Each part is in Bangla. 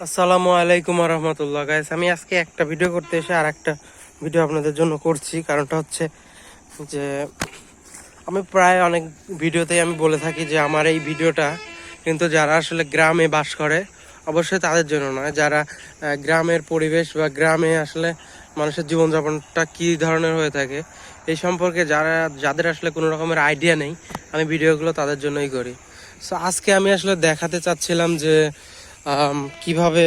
আসসালামু আলাইকুম রহমতুল্লাহ গাইস আমি আজকে একটা ভিডিও করতে এসে আর একটা ভিডিও আপনাদের জন্য করছি। কারণটা হচ্ছে যে, আমি প্রায় অনেক ভিডিওতেই আমি বলে থাকি যে, আমার এই ভিডিওটা কিন্তু যারা আসলে গ্রামে বাস করে, অবশ্যই তাদের জন্য নয়। যারা গ্রামের পরিবেশ বা গ্রামে আসলে মানুষের জীবনযাপনটা কী ধরনের হয়ে থাকে, এই সম্পর্কে যারা, যাদের আসলে কোনো রকমের আইডিয়া নেই, আমি ভিডিওগুলো তাদের জন্যই করি। সো আজকে আমি আসলে দেখাতে চাচ্ছিলাম যে কীভাবে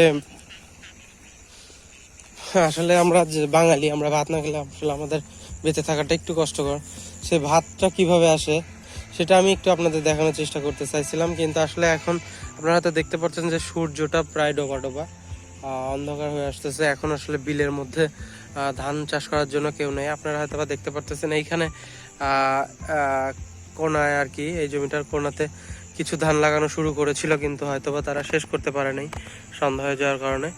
আসলে আমরা যে বাঙালি, আমরা ভাত না খেলে আসলে আমাদের বেঁচে থাকাটা একটু কষ্টকর। সে ভাতটা কীভাবে আসে সেটা আমি একটু আপনাদের দেখানোর চেষ্টা করতে চাইছিলাম, কিন্তু আসলে এখন আপনারা হয়তো দেখতে পাচ্ছেন যে সূর্যটা প্রায় ডোবা ডোবা অন্ধকার হয়ে আসতেছে। এখন আসলে বিলের মধ্যে ধান চাষ করার জন্য কেউ নেই। আপনারা হয়তো দেখতে পারতেছেন এইখানে কোনায় আর কি, এই জমিটার কোনাতে কিছু ধান লাগানো শুরু করেছিল, কিন্তু হয়তোবা তারা শেষ করতে পারে নাই সন্ধ্যা হয়ে যাওয়ার কারণে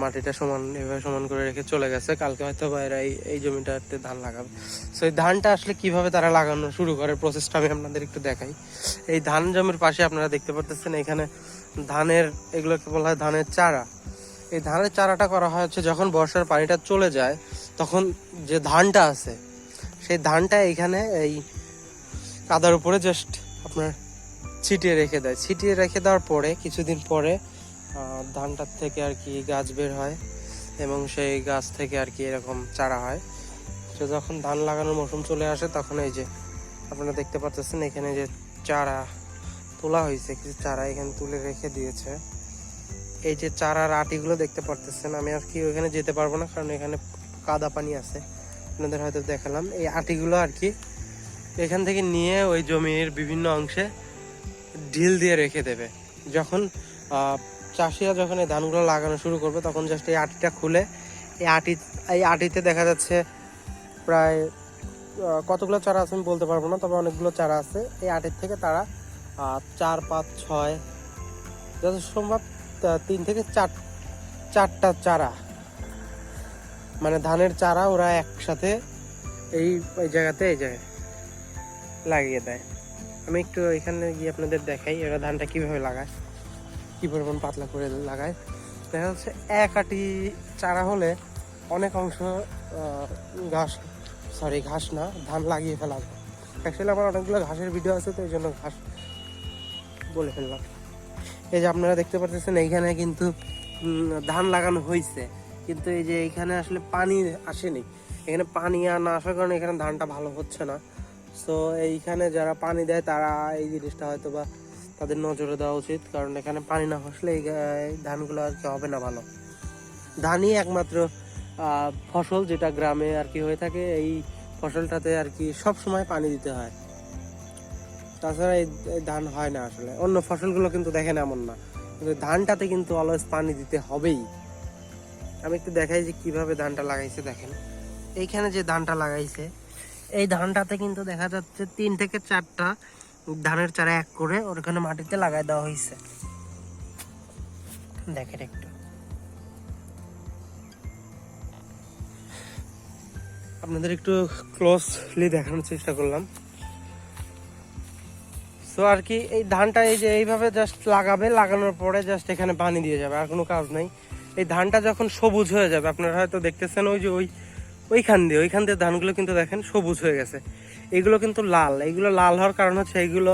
মাটিটা সমান, এভাবে সমান করে রেখে চলে গেছে। কালকে হয়তো বা এরা এই জমিটাতে ধান লাগাবে। সো এই ধানটা আসলে কীভাবে তারা লাগানো শুরু করে প্রসেসটা আমি আপনাদের একটু দেখাই। এই ধান জমির পাশে আপনারা দেখতে পারতেছেন, এখানে ধানের, এগুলোকে বলা হয় ধানের চারা। এই ধানের চারাটা করা হয় হচ্ছে যখন বর্ষার পানিটা চলে যায়, তখন যে ধানটা আছে, সেই ধানটা এইখানে এই কাদার উপরে জাস্ট আপনার ছিটিয়ে রেখে দেয়। ছিটিয়ে রেখে দেওয়ার পরে কিছুদিন পরে ধানটার থেকে আর কি গাছ বের হয় এবং সেই গাছ থেকে আর কি এরকম চারা হয়। তো যখন ধান লাগানোর মৌসুম চলে আসে, তখন এই যে আপনারা দেখতে পাচ্ছেন এখানে যে চারা তোলা হয়েছে, কিছু চারা এখানে তুলে রেখে দিয়েছে। এই যে চারার আটিগুলো দেখতে পারতেছেন, আমি আর কি ওইখানে যেতে পারব না, কারণ এখানে কাদা পানি আছে। আপনাদের হয়তো দেখালাম। এই আটিগুলো আর কি এখান থেকে নিয়ে ওই জমির বিভিন্ন অংশে ঢিল দিয়ে রেখে দেবে। যখন চাষিরা যখন এই ধানগুলো লাগানো শুরু করবে, তখন জাস্ট এই আটিটা খুলে, এই আটি, এই আটিতে দেখা যাচ্ছে প্রায় কতগুলো চারা আছে আমি বলতে পারব না, তবে অনেকগুলো চারা আছে। এই আটির থেকে তারা চার, পাঁচ, ছয় যত সম্ভব তিন থেকে চার, চারটা চারা। মানে ধানের চারা ওরা একসাথে এই এই জায়গাতে, এই জায়গায় লাগিয়ে দেয়। আমি একটু এখানে গিয়ে আপনাদের দেখাই এরা ধানটা কীভাবে লাগায়। কি পরিমাণ পাতলা করে লাগায়। দেখা যাচ্ছে এক আটি চারা হলে অনেক অংশ ঘাস সরি ঘাস না, ধান লাগিয়ে ফেলা অ্যাকচুয়ালি আমার অনেকগুলো ঘাসের ভিডিও আছে, তো এই জন্য ঘাস বলে ফেললাম। এই যে আপনারা দেখতে পাচ্ছেন এইখানে কিন্তু ধান লাগানো হয়েছে কিন্তু এই যে এইখানে আসলে পানি আসেনি। এখানে পানি আর না আসার কারণে এখানে ধানটা ভালো হচ্ছে না। সো এইখানে যারা পানি দেয়, তারা এই জিনিসটা হয়তো বা তাদের নজরে দেওয়া উচিত। কারণ এখানে পানি না আসলে এই ধানগুলো আর কি হবে না ভালো। ধানই একমাত্র ফসল যেটা গ্রামে আর কি হয়ে থাকে। এই ফসলটাতে আর কি সব সময় পানি দিতে হয়। তাছাড়া এই ধান হয় না আসলে। অন্য ফসলগুলো কিন্তু দেখেন এমন না। কিন্তু ধানটাতে কিন্তু অলওয়েজ পানি দিতে হবেই। আমি একটু দেখাই যে কীভাবে ধানটা লাগাইছে, দেখেন। এইখানে যে ধানটা লাগাইছে এই ধানটাতে কিন্তু দেখা যাচ্ছে তিন থেকে চারটা ধানের চারা এক করে ওখানে মাটিতে লাগাই দেওয়া হয়েছে। দেখেন একটু। আপনাদের একটু ক্লোজলি দেখানোর চেষ্টা করলাম। সো আর কি এই ধানটা এই যে এইভাবে জাস্ট লাগাবে, লাগানোর পরে জাস্ট এখানে পানি দিয়ে যাবে, আর কোনো কাজ নাই। এই ধানটা যখন সবুজ হয়ে যাবে, আপনারা হয়তো দেখতেছেন ওই যে ওই ওইখান দিয়ে ওইখান দিয়ে ধানগুলো কিন্তু দেখেন সবুজ হয়ে গেছে। এগুলো কিন্তু লাল এইগুলো লাল হওয়ার কারণ হচ্ছে এইগুলো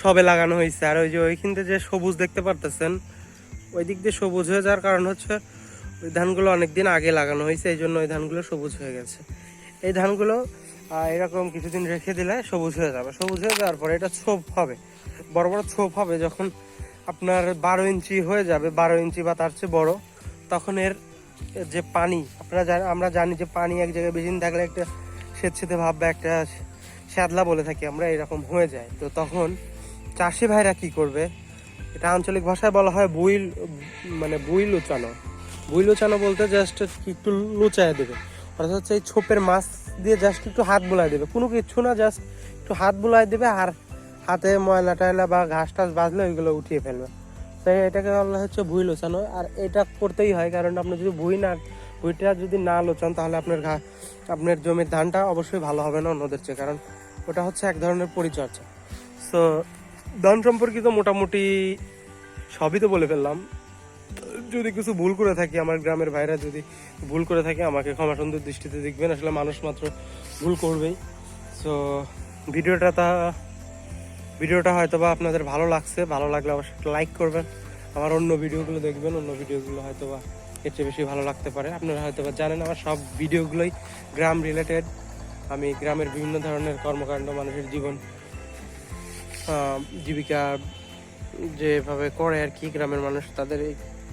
সবে লাগানো হয়েছে। আর ওই যে ওইখান দিয়ে যে সবুজ দেখতে পারতেছেন, ওই দিক দিয়ে সবুজ হয়ে যাওয়ার কারণ হচ্ছে ওই ধানগুলো অনেক দিন আগে লাগানো হয়েছে, এই জন্য ওই ধানগুলো সবুজ হয়ে গেছে। এই ধানগুলো এরকম কিছুদিন রেখে দিলে সবুজ হয়ে যাবে। সবুজ হয়ে যাওয়ার পরে এটা ছোপ হবে, বড় বড় ছোপ হবে। যখন আপনার বারো ইঞ্চি হয়ে যাবে, বারো ইঞ্চি বা তার চেয়ে বড়, তখন এর যে পানি, আপনারা জান- আমরা জানি যে পানি এক জায়গায় বেশি দিন থাকলে একটা স্বেচ্ছেতে ভাব বা একটা শ্যাদলা বলে থাকি আমরা, এরকম হয়ে যায়। তো তখন চাষি ভাইরা কি করবে? এটা আঞ্চলিক ভাষায় বলা হয় বুইল মানে বুই লুচানো। বুই লুচানো বলতে জাস্ট একটু লুচায় দেবে। অর্থাৎ হচ্ছে এই ছোপের মাছ দিয়ে জাস্ট একটু হাত বুলাই দেবে। কোনো কিছু না জাস্ট একটু হাত বুলাই দেবে আর হাতে ময়লা টয়লা বা ঘাস টাস বাজলে ওইগুলো উঠিয়ে ফেলবে। তো এটাকে বলা হচ্ছে ভুই লোচানো। আর এটা করতেই হয়, কারণ আপনি যদি ভুই না, ভুইটা যদি না লোচান, তাহলে আপনার ঘা, আপনার জমির ধানটা অবশ্যই ভালো হবে না অন্যদের চেয়ে, কারণ ওটা হচ্ছে এক ধরনের পরিচর্যা। সো ধান সম্পর্কিত মোটামুটি সবই তো বলে ফেললাম। যদি কিছু ভুল করে থাকি, আমার গ্রামের ভাইরা যদি ভুল করে থাকে, আমাকে ক্ষমা সুন্দর দৃষ্টিতে দেখবেন। আসলে মানুষ মাত্র ভুল করবেই। সো ভিডিওটা তা ভিডিওটা হয়তো বা আপনাদের ভালো লাগছে, ভালো লাগলে অবশ্যই একটা লাইক করবেন। আমার অন্য ভিডিওগুলো দেখবেন, অন্য ভিডিওগুলো হয়তো বা এর চেয়ে বেশি ভালো লাগতে পারে। আপনারা হয়তো বা জানেন, আমার সব ভিডিওগুলোই গ্রাম রিলেটেড আমি গ্রামের বিভিন্ন ধরনের কর্মকাণ্ড, মানুষের জীবন জীবিকা যেভাবে করে আর কি গ্রামের মানুষ, তাদের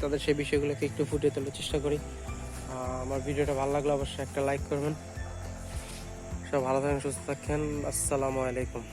তাদের সেই বিষয়গুলোকে একটু ফুটিয়ে তোলার চেষ্টা করি। আমার ভিডিওটা ভালো লাগলে অবশ্যই একটা লাইক করবেন। সব ভালো থাকেন, সুস্থ থাকেন। আসসালামু আলাইকুম।